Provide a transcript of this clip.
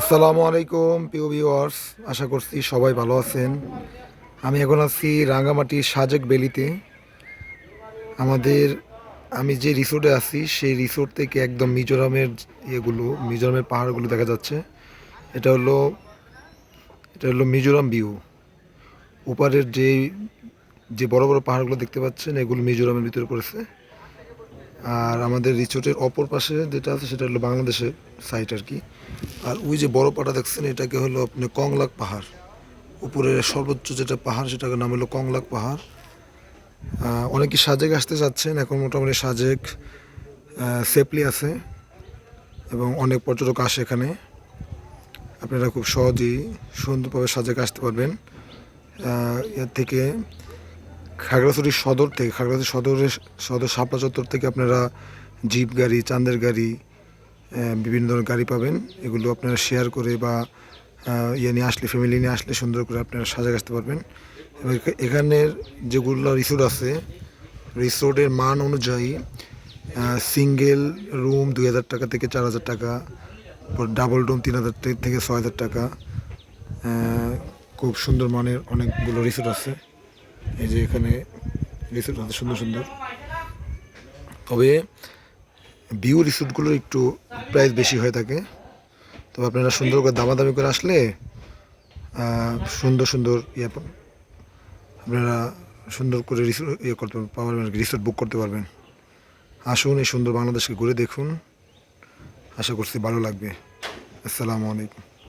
আসসালামু আলাইকুম, প্রিয় ভিউয়ার্স আশা করছি সবাই ভালো আছেন। আমি এখন আছি রাঙ্গামাটির সাজেক বেলিতে আমাদের, আমি যে রিসোর্টে আছি, সেই রিসোর্ট থেকে একদম মিজোরামের ইয়েগুলো, মিজোরামের পাহাড়গুলো দেখা যাচ্ছে। এটা হলো এটা হলো মিজোরাম ভিউ ওপারের যে যে বড় বড় পাহাড়গুলো দেখতে পাচ্ছেন, এগুলো মিজোরামের ভিতরে পড়েছে। আর আমাদের রিসোর্টের অপর পাশে যেটা আছে, সেটা হলো বাংলাদেশের সাইট আর কি। আর ওই যে বড় পাটা দেখছেন, এটাকে হলো আপনি কংলাক পাহাড়। উপরের সর্বোচ্চ যেটা পাহাড়, সেটাকে নাম হলো কংলাক পাহাড়। অনেকে সাজেক আসতে চাচ্ছেন, এখন মোটামুটি সাজেক সেফলি আছে এবং অনেক পর্যটক আসে এখানে। আপনারা খুব সহজেই সুন্দরভাবে সাজেক আসতে পারবেন। এর থেকে খাগড়াছড়ি সদর থেকে, খাগড়াছড়ি সদরের সদর শাপলা চত্বর থেকে আপনারা জিপ গাড়ি, চাঁদের গাড়ি বিভিন্ন ধরনের গাড়ি পাবেন। এগুলো আপনারা শেয়ার করে বা ইয়ে নিয়ে আসলে ফ্যামিলি নিয়ে আসলে সুন্দর করে আপনারা সাজা আসতে পারবেন। এবং এখানের যেগুলো রিসোর্ট আছে রিসোর্টের মান অনুযায়ী সিঙ্গেল রুম দুই হাজার টাকা থেকে চার হাজার টাকা ডাবল রুম তিন হাজার থেকে ছয় হাজার টাকা। খুব সুন্দর মানের অনেকগুলো রিসোর্ট আছে। এই যে এখানে রিসোর্ট আছে সুন্দর সুন্দর। তবে ভিউ রিসোর্টগুলোর একটু প্রাইস বেশি হয়ে থাকে। তবে আপনারা সুন্দর করে দামাদামি করে আসলে সুন্দর সুন্দর ইয়ে আপনারা সুন্দর করে রিসোর্ট ইয়ে করতে পারবেন রিসোর্ট বুক করতে পারবেন। আসুন এই সুন্দর বাংলাদেশকে ঘুরে দেখুন। আশা করছি ভালো লাগবে। আসসালামু আলাইকুম।